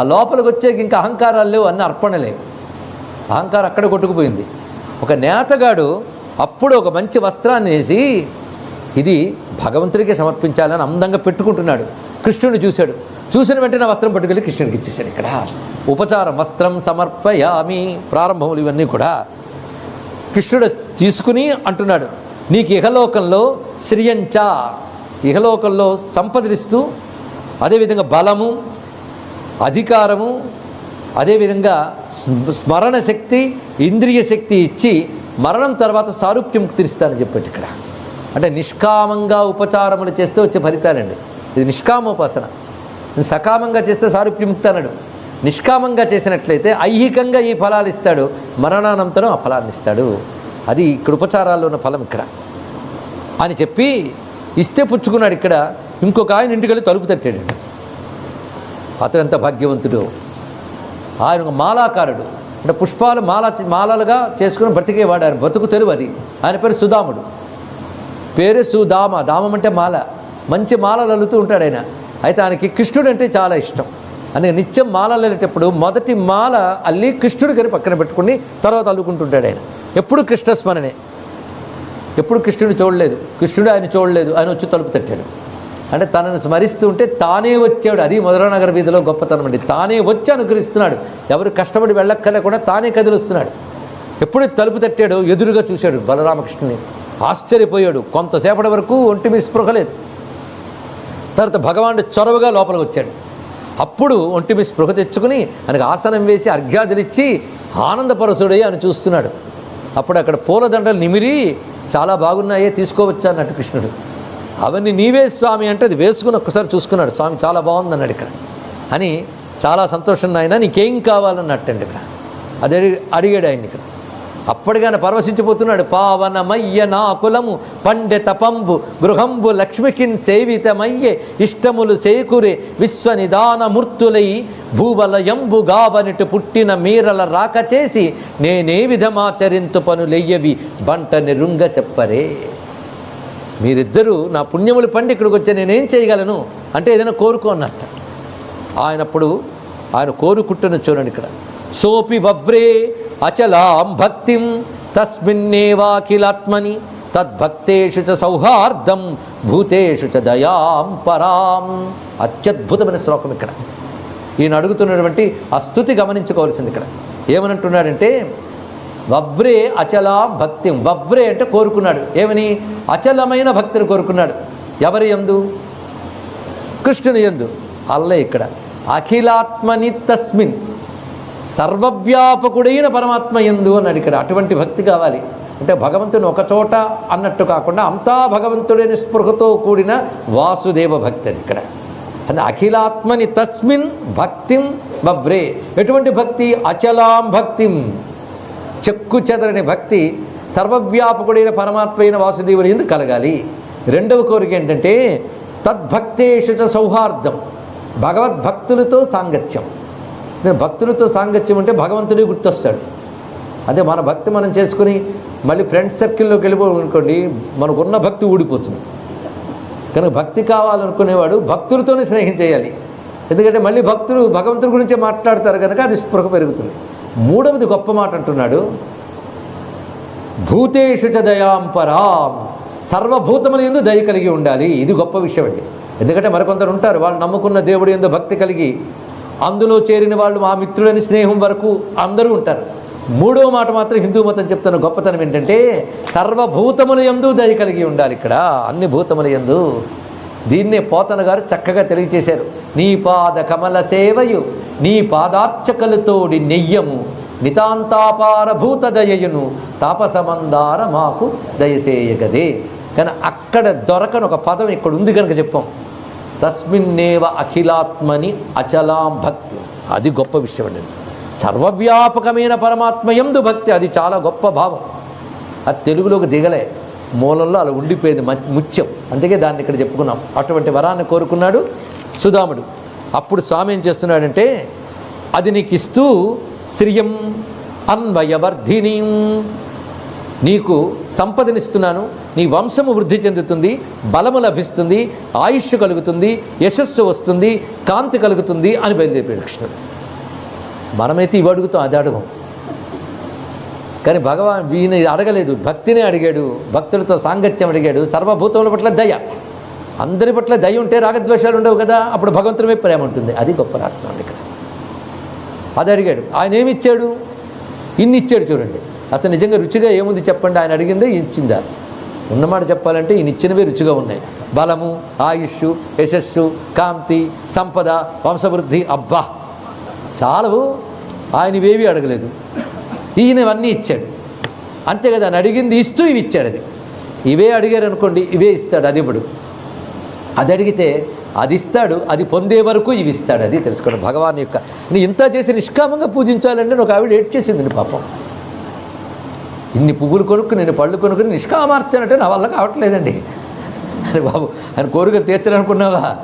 ఆ లోపలికి వచ్చేకి ఇంకా అహంకారాలు లేవు అన్న అర్పణలే అహంకారం అక్కడ కొట్టుకుపోయింది. ఒక నేతగాడు అప్పుడు ఒక మంచి వస్త్రాన్ని వేసి ఇది భగవంతుడికి సమర్పించాలని అందంగా పెట్టుకుంటున్నాడు. కృష్ణుని చూశాడు. చూసిన వెంటనే వస్త్రం పట్టుకెళ్ళి కృష్ణుడికి ఇచ్చేశాడు ఇక్కడ. ఉపచారం వస్త్రం సమర్పయామి ప్రారంభములు ఇవన్నీ కూడా. కృష్ణుడు తీసుకుని అంటున్నాడు నీకు ఇహలోకంలో శ్రియంచ ఇహలోకంలో సంపదలిస్తూ అదేవిధంగా బలము అధికారము అదేవిధంగా స్మరణ శక్తి ఇంద్రియ శక్తి ఇచ్చి మరణం తర్వాత సారూప్యం ఇస్తానని చెప్పాడు ఇక్కడ. అంటే నిష్కామంగా ఉపచారములు చేస్తే వచ్చే ఫలితాలండి. ఇది నిష్కామోపాసన. సకామంగా చేస్తే సారూప్యముక్తి అన్నాడు. నిష్కామంగా చేసినట్లయితే ఐహికంగా ఈ ఫలాలు ఇస్తాడు. మరణానంతరం ఆ ఫలాన్ని ఇస్తాడు. అది ఇక్కడ ఉపచారాల్లో ఉన్న ఫలం ఇక్కడ. అని చెప్పి ఇస్తే పుచ్చుకున్నాడు ఇక్కడ. ఇంకొక ఆయన ఇంటికి వెళ్ళి తలుపు తట్టాడు అతను భాగ్యవంతుడు. ఆయన ఒక మాలాకారుడు. అంటే పుష్పాలు మాల మాలలుగా చేసుకుని బ్రతికేవాడు ఆయన బ్రతుకు తెరువు అది. ఆయన పేరు సుధాముడు. పేరు సుధామ. దామం అంటే మాల. మంచి మాలలు అల్లుతూ ఉంటాడు ఆయన. అయితే ఆయనకి కృష్ణుడు అంటే చాలా ఇష్టం. అందుకే నిత్యం మాలలు వెళ్ళేటప్పుడు మొదటి మాల అల్లి కృష్ణుడు గారి పక్కన పెట్టుకుని తర్వాత అల్లుకుంటుంటాడు ఆయన. ఎప్పుడు కృష్ణస్మరణే. ఎప్పుడు కృష్ణుడు చూడలేదు. కృష్ణుడు ఆయన చూడలేదు. ఆయన వచ్చి తలుపు తట్టాడు. అంటే తనను స్మరిస్తూ ఉంటే తానే వచ్చాడు. అది మధురానగర వీధిలో గొప్పతనం అండి. తానే వచ్చి అనుకరిస్తున్నాడు ఎవరు కష్టపడి వెళ్ళక్కర్లేకుండా తానే కదిలిస్తున్నాడు. ఎప్పుడు తలుపు తట్టాడు ఎదురుగా చూశాడు బలరామకృష్ణుని. ఆశ్చర్యపోయాడు. కొంతసేపటి వరకు ఒంటి మీ స్పృహ లేదు. తర్వాత భగవానుడు చొరవగా లోపలికి వచ్చాడు. అప్పుడు ఒంటి మీ స్పృహ తెచ్చుకుని ఆయనకు ఆసనం వేసి అర్ఘ్యాదులిచ్చి ఆనందపరసుడే అని చూస్తున్నాడు. అప్పుడు అక్కడ పూలదండలు నిమిరి చాలా బాగున్నాయే తీసుకోవచ్చా అన్నట్టు కృష్ణుడు. అవన్నీ నీవే స్వామి అంటే అది వేసుకుని ఒక్కసారి చూసుకున్నాడు స్వామి చాలా బాగుంది అన్నాడు ఇక్కడ. అని చాలా సంతోషం నాయన నీకేం కావాలన్నట్టండి ఇక్కడ. అది అడిగాడు ఆయన ఇక్కడ. అప్పటిగానే పరవశించిపోతున్నాడు పావనమయ్య నాకులము పండె తపంబు గృహంబు లక్ష్మికిన్ సేవితమయ్యే ఇష్టములు సేకురే విశ్వనిదానమూర్తులై భూవలయంబు గావనిటు పుట్టిన మీరల రాక చేసి నేనే విధమాచరింతు పనులెయ్యవి బంట నిరుంగ చెప్పరే. మీరిద్దరూ నా పుణ్యములు పండి ఇక్కడికి వచ్చి నేనేం చేయగలను? అంటే ఏదైనా కోరుకో అన్నట్ట. ఆయనప్పుడు ఆయన కోరుకుంటున్న చూడండి ఇక్కడ. సోపి వవ్రే అచలాం భక్తిం తస్మిన్నేవాకిలాత్మని తద్భక్తేషు చ సౌహార్దం భూతేషు చ దయాం పరాం. అత్యద్భుతమైన శ్లోకం ఇక్కడ. ఈయన అడుగుతున్నటువంటి ఆ స్థుతి గమనించుకోవాల్సింది ఇక్కడ. ఏమనంటున్నాడంటే వవ్రే అచలా భక్తి. వవ్రే అంటే కోరుకున్నాడు. ఏమని? అచలమైన భక్తిని కోరుకున్నాడు. ఎవరి ఎందు కృష్ణుని ఎందు అల్లే ఇక్కడ. అఖిలాత్మని తస్మిన్. సర్వవ్యాపకుడైన పరమాత్మ ఎందు అన్నాడు ఇక్కడ. అటువంటి భక్తి కావాలి. అంటే భగవంతుని ఒకచోట అన్నట్టు కాకుండా అంతా భగవంతుడైన స్పృహతో కూడిన వాసుదేవ భక్తి అది ఇక్కడ. అంటే అఖిలాత్మని తస్మిన్ భక్తిం వవ్రే. ఎటువంటి భక్తి? అచలాం భక్తిం. చెక్కు చెదరని భక్తి సర్వవ్యాపకుడైన పరమాత్మ అయిన వాసుదేవుని ఎందుకు కలగాలి? రెండవ కోరిక ఏంటంటే తద్భక్తేషు సౌహార్దం భగవద్భక్తులతో సాంగత్యం. భక్తులతో సాంగత్యం అంటే భగవంతుడే గుర్తొస్తాడు. అదే మన భక్తి మనం చేసుకుని మళ్ళీ ఫ్రెండ్స్ సర్కిల్లోకి వెళ్ళిపోనుకోండి మనకున్న భక్తి ఊడిపోతుంది. కనుక భక్తి కావాలనుకునేవాడు భక్తులతోనే స్నేహం చేయాలి. ఎందుకంటే మళ్ళీ భక్తులు భగవంతుడి గురించే మాట్లాడతారు కనుక అది స్పృహ పెరుగుతుంది. మూడవది గొప్ప మాట అంటున్నాడు. భూతేషు చ సర్వభూతముల ఎందు దయ కలిగి ఉండాలి. ఇది గొప్ప విషయం అండి. ఎందుకంటే మరికొందరు ఉంటారు. వాళ్ళు నమ్ముకున్న దేవుడి ఎందు భక్తి కలిగి అందులో చేరిన వాళ్ళు మా మిత్రులని స్నేహం వరకు అందరూ ఉంటారు. మూడో మాట మాత్రం హిందూ మతం చెప్తున్న గొప్పతనం ఏంటంటే సర్వభూతముల ఎందు దయ కలిగి ఉండాలి ఇక్కడ. అన్ని భూతముల ఎందు దీన్నే పోతన గారు చక్కగా తెలియచేశారు. నీ పాద కమల సేవయు నీ పాదార్చకలతోడి నెయ్యము నితాంతాపార భూత దయయును తాపసమందార మాకు దయసేయగదే. కానీ అక్కడ దొరకని ఒక పదం ఇక్కడ ఉంది కనుక చెప్పాం. తస్మిన్నేవ అఖిలాత్మని అచలాం భక్తి. అది గొప్ప విషయం అండి. సర్వవ్యాపకమైన పరమాత్మయందు భక్తి అది చాలా గొప్ప భావం. అది తెలుగులోకి దిగలే. మూలంలో అలా ఉండిపోయింది ముత్యం. అందుకే దాన్ని ఇక్కడ చెప్పుకున్నాం. అటువంటి వరాన్ని కోరుకున్నాడు సుధాముడు. అప్పుడు స్వామి ఏం చేస్తున్నాడంటే అది నీకు ఇస్తూ శ్రియం అన్వయవర్ధిని. నీకు సంపదనిస్తున్నాను నీ వంశము వృద్ధి చెందుతుంది బలము లభిస్తుంది ఆయుష్ కలుగుతుంది యశస్సు వస్తుంది కాంతి కలుగుతుంది అని బయలుదేరిపోయాడు కృష్ణుడు. మనమైతే ఇవి అడుగుతాం అది అడగం. కానీ భగవాన్ ఈయన అడగలేదు భక్తిని అడిగాడు భక్తులతో సాంగత్యం అడిగాడు సర్వభూతముల పట్ల దయ. అందరి పట్ల దయ ఉంటే రాగద్వేషాలు ఉండవు కదా అప్పుడు భగవంతుడిపై ప్రేమ ఉంటుంది. అది గొప్ప రాష్ట్రం అండి ఇక్కడ. అది అడిగాడు. ఆయన ఏమిచ్చాడు ఇన్ని ఇచ్చాడు చూడండి. అసలు నిజంగా రుచిగా ఏముంది చెప్పండి? ఆయన అడిగిందే ఇచ్చిందా? ఉన్నమాట చెప్పాలంటే ఈయన ఇచ్చినవే రుచిగా ఉన్నాయి. బలము ఆయుష్ యశస్సు కాంతి సంపద వంశవృద్ధి అబ్బా! చాలవు. ఆయన ఇవేవి అడగలేదు. ఈయన ఇవన్నీ ఇచ్చాడు. అంతే కదా అని అడిగింది ఇస్తూ ఇవి ఇచ్చాడు అది. ఇవే అడిగారు అనుకోండి ఇవే ఇస్తాడు అది ఇప్పుడు. అది అడిగితే అది ఇస్తాడు అది పొందే వరకు ఇవి ఇస్తాడు అది తెలుసుకోండి. భగవాన్ యొక్క నీ ఇంత చేసి నిష్కామంగా పూజించాలంటే నాకు ఆవిడ ఏడ్ చేసింది పాపం. ఇన్ని పువ్వులు కొనుక్కు నేను పళ్ళు కొనుక్కుని నిష్కామార్చనంటే నా వల్ల కావట్లేదండి. అని బాబు ఆయన కోరికలు తీర్చాలనుకున్నావా?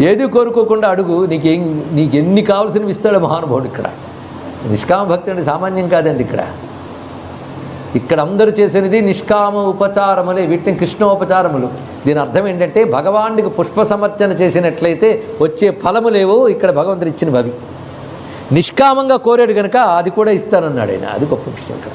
ఏది కోరుకోకుండా అడుగు నీకేం నీకు ఎన్ని కావాల్సినవి ఇస్తాడో మహానుభావుడు ఇక్కడ. నిష్కామ భక్తి అంటే సామాన్యం కాదండి ఇక్కడ. ఇక్కడ అందరూ చేసినది నిష్కామ ఉపచారములే వీటిని కృష్ణోపచారములు. దీని అర్థం ఏంటంటే భగవానుడికి పుష్ప సమర్చన చేసినట్లయితే వచ్చే ఫలము లేవు ఇక్కడ భగవంతుడు ఇచ్చినవి నిష్కామంగా కోరాడు కనుక అది కూడా ఇస్తానన్నాడు ఆయన. అది గొప్ప విషయం ఇక్కడ.